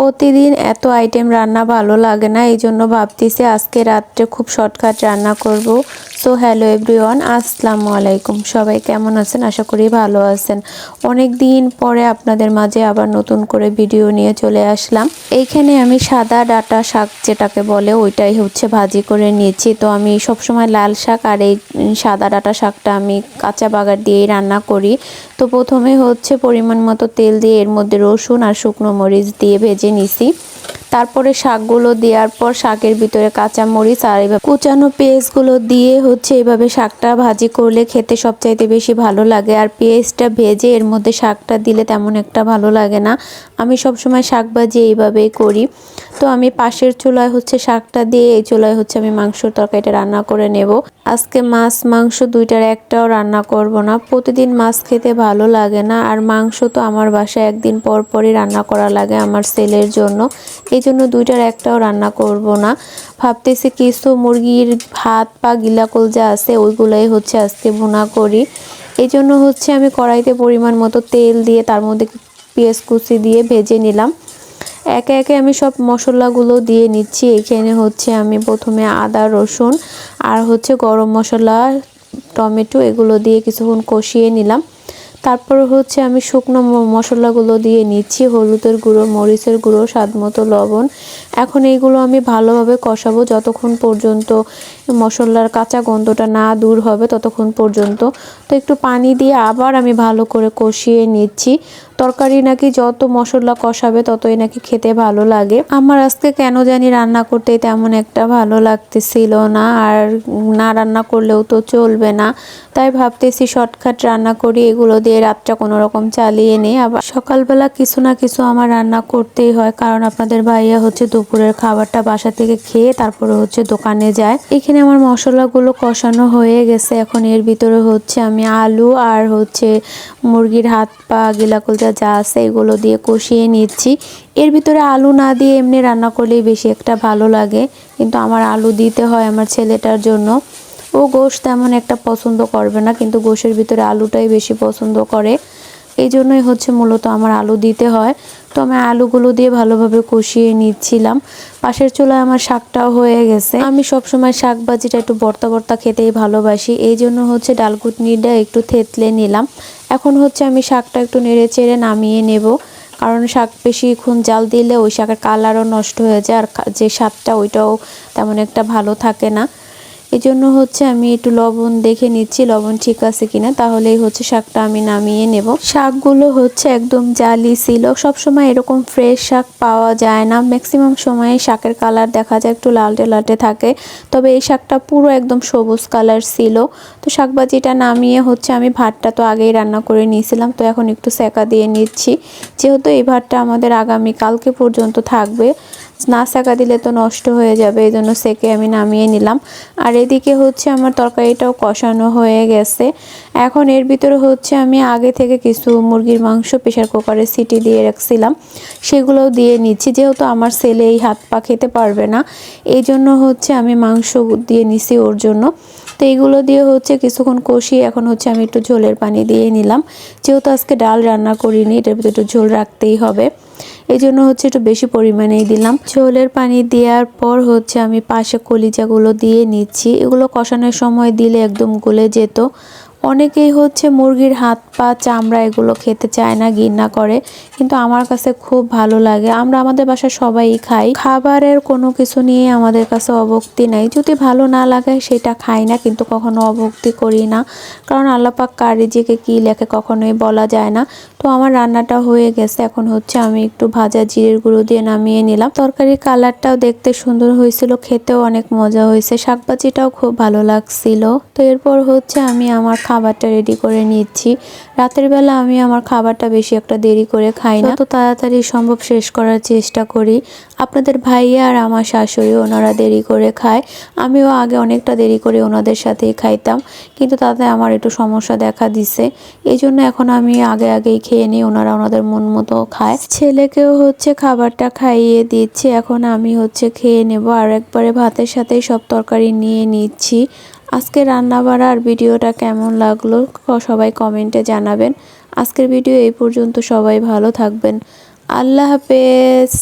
প্রতিদিন এত আইটেম রান্না ভালো লাগে না এই জন্য ভাবতেছি আজকে রাত্রে খুব শর্টকাট রান্না করব। সো হ্যালো এভরিওয়ান আসসালামু আলাইকুম। সবাই কেমন আছেন? আশা করি ভালো আছেন। অনেক দিন পরে আপনাদের মাঝে আবার নতুন করে ভিডিও নিয়ে চলে আসলাম। এইখানে আমি সাদা ডাটা শাক যেটাকে বলে, ওইটাই হচ্ছে ভাজি করে নিয়েছি। তো আমি সবসময় লাল শাক আর এই সাদা ডাটা শাকটা আমি কাঁচা বাগার দিয়েই রান্না করি। তো প্রথমে হচ্ছে পরিমাণ মতো তেল দিয়ে এর মধ্যে রসুন আর শুকনো মরিচ দিয়ে ভেজে নিছি। তারপরে শাকগুলো দেওয়ার পর শাকের ভিতরে কাঁচামরিচ আর এভাবে কুচানো পেঁয়াজগুলো দিয়ে হচ্ছে এভাবে শাকটা ভাজি করলে খেতে সবচাইতে বেশি ভালো লাগে। আর পেঁয়াজটা ভেজে এর মধ্যে শাকটা দিলে তেমন একটা ভালো লাগে না। আমি সবসময় শাক ভাজি এইভাবেই করি। তো আমি পাশের চুলায় হচ্ছে শাকটা দিয়ে, এই চুলায় হচ্ছে আমি মাংসর তরকারিটা রান্না করে নেব। আজকে মাছ, মাংস দুইটার একটাও রান্না করব না। প্রতিদিন মাছ খেতে ভালো লাগে না, আর মাংস তো আমার বাসায় একদিন পর পরই রান্না করা লাগে আমার ছেলের জন্য। এই জন্য দুইটার একটাও রান্না করব না। ভাবতেছি কিছু মুরগির ভাত বা গিলাকল যা আছে, ওইগুলাই হচ্ছে আজকে ভুনা করি। এই জন্য হচ্ছে আমি কড়াইতে পরিমাণ মতো তেল দিয়ে, তার মধ্যে পেঁয়াজ কুচি দিয়ে ভেজে নিলাম। একে একে আমি সব মশলাগুলো দিয়ে নিচ্ছি। এখানে হচ্ছে আমি প্রথমে আদা, রসুন আর হচ্ছে গরম মশলা, টমেটো এগুলো দিয়ে কিছুক্ষণ কষিয়ে নিলাম। তারপর হচ্ছে আমি শুকনো মশলাগুলো দিয়ে নিচ্ছি, হলুদের গুঁড়ো, মরিচের গুঁড়ো স্বাদ মতো লবণ। এখন এইগুলো আমি ভালোভাবে কষাবো যতক্ষণ পর্যন্ত মশলার কাঁচা গন্ধটা না দূর হবে ততক্ষণ পর্যন্ত। তো একটু পানি দিয়ে আবার আমি ভালো করে কষিয়ে নিচ্ছি। তরকারি নাকি যত মশলা কষাবে ততই নাকি খেতে ভালো লাগে। আমার আজকে কেন জানি রান্না করতে তেমন একটা ভালো লাগতেছিল না, আর না রান্না করলেও তো চলবে না। তাই ভাবতেছি শর্টকাট রান্না করি, এগুলো দিয়ে রাতটা কোনো রকম চালিয়ে নেই। আবার সকালবেলা কিছু না কিছু আমার রান্না করতেই হয়, কারণ আপনাদের ভাইয়া হচ্ছে দুপুরের খাবারটা বাসা থেকে খেয়ে তারপরে হচ্ছে দোকানে যায়। এখানে আমার মশলাগুলো কষানো হয়ে গেছে। এখন এর ভিতরে হচ্ছে আমি আলু আর হচ্ছে মুরগির হাত পা গিলাকলজা যা আছে এগুলো দিয়ে কষিয়ে নিচ্ছি। এর ভিতরে আলু না দিয়ে এমনি রান্না করলেই বেশি একটা ভালো লাগে। কিন্তু আমার আলু দিতে হয় আমার ছেলেটার জন্য। ও গোশ তেমন একটা পছন্দ করবে না, কিন্তু গোশের ভিতরে আলুটাই বেশি পছন্দ করে। এই জন্যই হচ্ছে মূলত আমার আলু দিতে হয়। তো আমি আলুগুলো দিয়ে ভালোভাবে কষিয়ে নিচ্ছিলাম। পাশের চুলায় আমার শাকটাও হয়ে গেছে। আমি সবসময় শাক ভাজিটা একটু বর্তা বর্তা খেতেই ভালোবাসি। এই জন্য হচ্ছে ডালকুটনিটা একটু থেতলে নিলাম। এখন হচ্ছে আমি শাকটা একটু নেড়ে চেড়ে নামিয়ে নেব। কারণ শাক বেশিক্ষণ জাল দিলে ওই শাকের কালারও নষ্ট হয়ে যায়, আর যে স্বাদটা ওইটাও তেমন একটা ভালো থাকে না। এই জন্য হচ্ছে আমি একটু লবণ দেখে নিচ্ছি, লবণ ঠিক আছে কিনা। তাহলেই হচ্ছে শাকটা আমি নামিয়ে নেব। শাকগুলো হচ্ছে একদম জালি ছিল। সবসময় এরকম ফ্রেশ শাক পাওয়া যায় না। ম্যাক্সিমাম সময়ে শাকের কালার দেখা যায়, একটু লালটে লালটে থাকে। তবে এই শাকটা পুরো একদম সবুজ কালার ছিল। তো শাকবাজিটা নামিয়ে হচ্ছে আমি ভাতটা তো আগেই রান্না করে নিয়েছিলাম। তো এখন একটু সেকা দিয়ে নিচ্ছি। যেহেতু এই ভাতটা আমাদের আগামী কালকে পর্যন্ত থাকবে। না সেকা দিলে তো নষ্ট হয়ে যাবে, এই জন্য সেকে আমি নামিয়ে নিলাম। আর এদিকে হচ্ছে আমার তরকারিটাও কষানো হয়ে গেছে। এখন এর ভিতরে হচ্ছে আমি আগে থেকে কিছু মুরগির মাংস প্রেশার কুকারে সিটি দিয়ে রাখছিলাম, সেগুলোও দিয়ে নিচ্ছি। যেহেতু আমার ছেলে এই হাত পা খেতে পারবে না, এই জন্য হচ্ছে আমি মাংস দিয়ে নিছি ওর জন্য। তো এইগুলো দিয়ে হচ্ছে কিছুক্ষণ কষিয়ে এখন হচ্ছে আমি একটু ঝোলের পানি দিয়ে নিলাম। যেহেতু আজকে ডাল রান্না করিনি, এটার ভিতরে একটু ঝোল রাখতেই হবে। এই জন্য হচ্ছে একটু বেশি পরিমাণেই দিলাম। ঝোলের পানি দেওয়ার পর হচ্ছে আমি পাশে কলিজাগুলো দিয়ে নিচ্ছি। এগুলো কষানোর সময় দিলে একদম গলে যেত। অনেকেই হচ্ছে মুরগির হাত, পা, চামড়া এগুলো খেতে চায় না, ঘৃণা করে। কিন্তু আমার কাছে খুব ভালো লাগে। আমরা আমাদের বাসায় সবাই খাই। খাবারের কোনো কিছু নিয়ে আমাদের কাছে অভক্তি নাই। যদি ভালো না লাগে সেটা খাই না, কিন্তু কখনো অভক্তি করি না। কারণ আল্লাপাক কার রিজিকে কী লেখে কখনোই বলা যায় না। তো আমার রান্নাটা হয়ে গেছে। এখন হচ্ছে আমি একটু ভাজা জিরের গুঁড়ো দিয়ে নামিয়ে নিলাম। তরকারির কালারটাও দেখতে সুন্দর হয়েছিল, খেতেও অনেক মজা হয়েছে। শাকবাজিটাও খুব ভালো লাগছিল। তো এরপর হচ্ছে আমি আমার খাবারটা রেডি করে নিচ্ছি। রাতের বেলা আমি আমার খাবারটা বেশি একটা দেরি করে খাই না। তো তাড়াতাড়ি সম্ভব শেষ করার চেষ্টা করি। আপনাদের ভাইয়া আর আমার শাশুড়ি ওনারা দেরি করে খায়। আমিও আগে অনেকটা দেরি করে ওনাদের সাথেই খাইতাম। কিন্তু তাতে আমার একটু সমস্যা দেখা দিছে। এই জন্য এখন আমি আগে আগেই খেয়ে নিই, ওনারা ওনাদের মন মতো খায়। ছেলেকেও হচ্ছে খাবারটা খাইয়ে দিচ্ছি। এখন আমি হচ্ছে খেয়ে নেব। আর একবারে ভাতের সাথেই সব তরকারি নিয়ে নিচ্ছি। আজকে রান্না বাড়ার ভিডিওটা কেমন লাগল সবাই কমেন্টে জানাবেন। আজকের ভিডিও এই পর্যন্ত, সবাই ভালো থাকবেন। আল্লাহ হাফেজ।